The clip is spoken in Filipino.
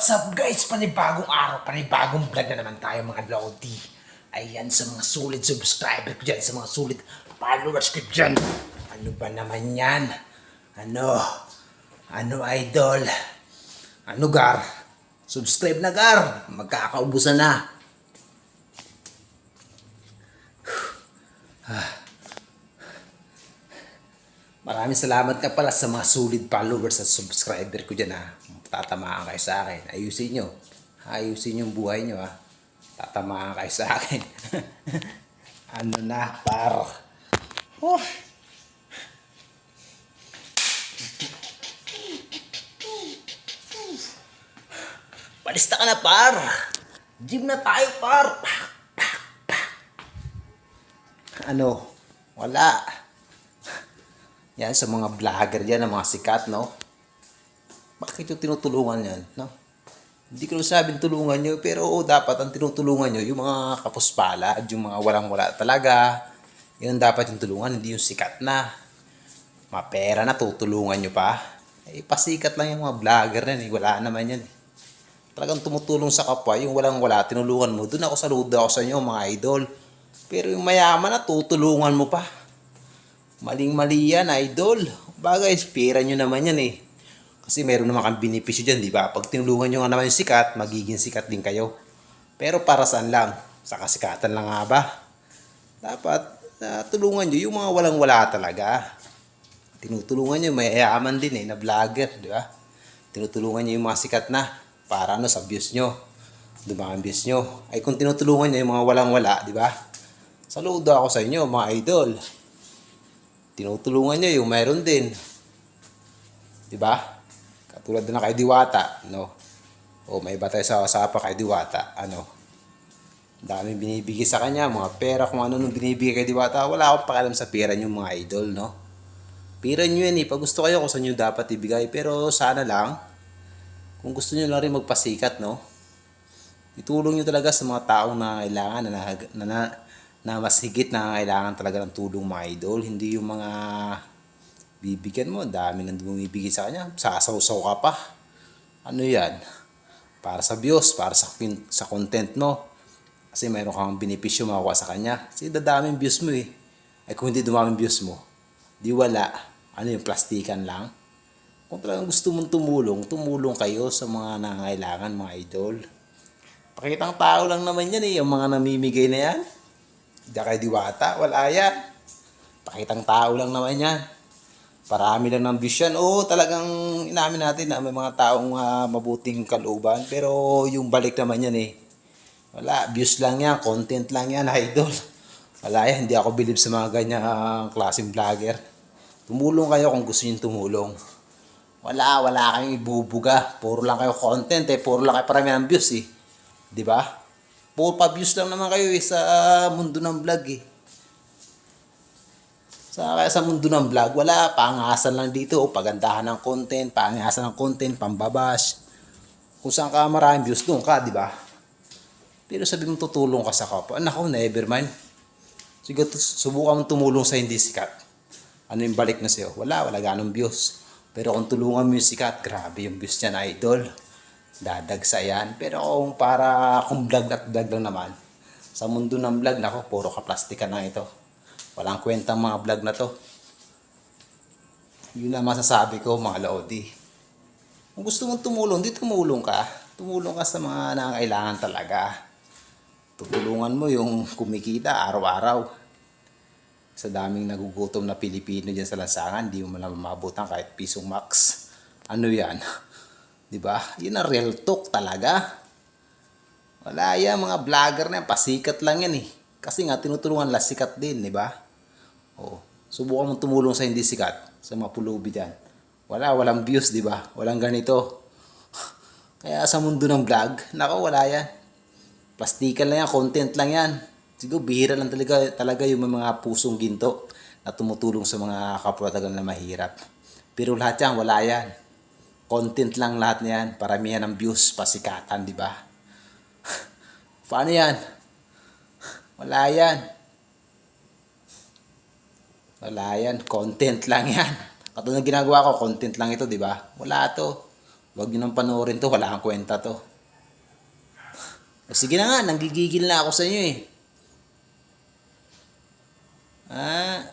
What's up guys? Panibagong araw, panibagong vlog na naman tayo mga Lodi. Ayan sa mga sulit subscriber ko dyan, sa mga sulit followers ko dyan. Ano ba naman yan? Ano? Ano idol? Ano gar? Subscribe na gar! Magkakaubusan na. Maraming salamat ka pala sa mga solid followers at subscriber ko dyan ha. Tatamaan kayo sa akin. Ayusin nyo. Ayusin yung buhay nyo ha. Tatamaan kayo sa akin. ano na, par. Oh. Palista ka na, par. Gym na tayo, par. Ano? Wala. Yan, sa mga vlogger dyan, ang mga sikat, no? Bakit yung tinutulungan yan, no? Hindi ko sabing tulungan nyo, pero oo, dapat ang tinutulungan nyo, yung mga kapuspala, at yung mga walang-wala talaga, yun dapat yung tulungan, hindi yung sikat na. Mapera na, tutulungan nyo pa. Eh, pasikat lang yung mga vlogger na, eh. wala naman yan. Eh. Talagang tumutulong sa kapwa, yung walang-wala, tinulungan mo. Doon ako saludo ako sa inyo, mga idol. Pero yung mayaman na, tutulungan mo pa. Maling-mali yan, idol. Bagay, pera nyo naman yan eh. Kasi meron naman kang benepisyo dyan, di ba? Pag tinulungan nyo nga naman yung sikat, magiging sikat din kayo. Pero para saan lang? Sa kasikatan lang nga ba? Dapat uh, tulungan nyo yung mga walang-wala talaga. Tinutulungan nyo, may yaman din eh, na vlogger, di ba? Tinutulungan nyo yung mga sikat na para ano, sa views nyo. Dumang views nyo. Ay kung tinutulungan nyo yung mga walang-wala, di ba? Saludo ako sa inyo, mga idol tinutulungan nyo yung meron din. Di ba? Katulad na kay Diwata, no? O may iba tayo sa kasapa kay Diwata, ano? Dami binibigay sa kanya, mga pera, kung ano nung binibigay kay Diwata. Wala akong pakialam sa pera nyo mga idol, no? Pera nyo yan eh. Pag gusto kayo, kung saan nyo dapat ibigay. Pero sana lang, kung gusto nyo lang rin magpasikat, no? Itulong nyo talaga sa mga taong na kailangan na, na, na mas higit na kailangan talaga ng tulong mga idol. Hindi yung mga bibigyan mo, dami nang bumibigay sa kanya, sasaw-saw ka pa. Ano yan? Para sa views, para sa, sa content mo. Kasi mayroon kang benepisyo makuha sa kanya. Kasi dadaming views mo eh. Ay kung hindi dumaming views mo, di wala. Ano yung plastikan lang? Kung talagang gusto mong tumulong, tumulong kayo sa mga nangangailangan mga idol. Pakitang tao lang naman yan eh, yung mga namimigay na yan. Diyan kay Diwata, wala yan. Pakitang tao lang naman yan. Parami lang ng views yan. Oo, talagang inamin natin na may mga taong uh, mabuting kalooban. Pero yung balik naman yan eh. Wala, views lang yan, content lang yan, idol. Wala yan, hindi ako believe sa mga ganyang uh, klaseng vlogger. Tumulong kayo kung gusto nyo tumulong. Wala, wala kayong ibubuga. Puro lang kayo content eh. Puro lang kayo parami ng views eh. Di ba? Puro pa-views lang naman kayo eh, sa mundo ng vlog eh. Sa, kaya sa mundo ng vlog, wala, pangasan lang dito, o pagandahan ng content, pangasan ng content, pambabash. Kung saan ka maraming views, doon ka, di ba? Pero sabi mo tutulong ka sa kapwa, nako, never mind. Sige, subukan mong tumulong sa hindi sikat. Ano yung balik na sa'yo? Wala, wala ganong views. Pero kung tulungan mo yung sikat, grabe yung views niya na idol dadagsa yan. Pero kung para kung vlog at vlog lang naman, sa mundo ng vlog, nako, puro ka plastika na ito. Walang kwentang mga vlog na to. Yun ang masasabi ko, mga Lodi. Kung gusto mong tumulong, di tumulong ka. Tumulong ka sa mga nangangailangan talaga. Tutulungan mo yung kumikita araw-araw. Sa daming nagugutom na Pilipino dyan sa lansangan, di mo man mabutan kahit pisong max. Ano yan? 'Di ba? Yun ang real talk talaga. Wala yan, mga vlogger na yan. Pasikat lang yan eh. Kasi nga, tinutulungan lang sikat din, di ba? O, subukan mong tumulong sa hindi sikat. Sa mga pulubi dyan. Wala, walang views, di ba? Walang ganito. Kaya sa mundo ng vlog, nako, wala yan. Plastikan lang yan, content lang yan. Siguro, bihira lang talaga, talaga yung mga pusong ginto na tumutulong sa mga kapwa na mahirap. Pero lahat yan, wala yan content lang lahat niyan. Paramihan ng views, pasikatan, di ba? Paano yan? Wala yan. Wala yan. Content lang yan. Katulad ng ginagawa ko, content lang ito, di ba? Wala to. Huwag nyo nang panoorin to, wala kang kwenta to. O, sige na nga, nanggigigil na ako sa inyo eh. Ah,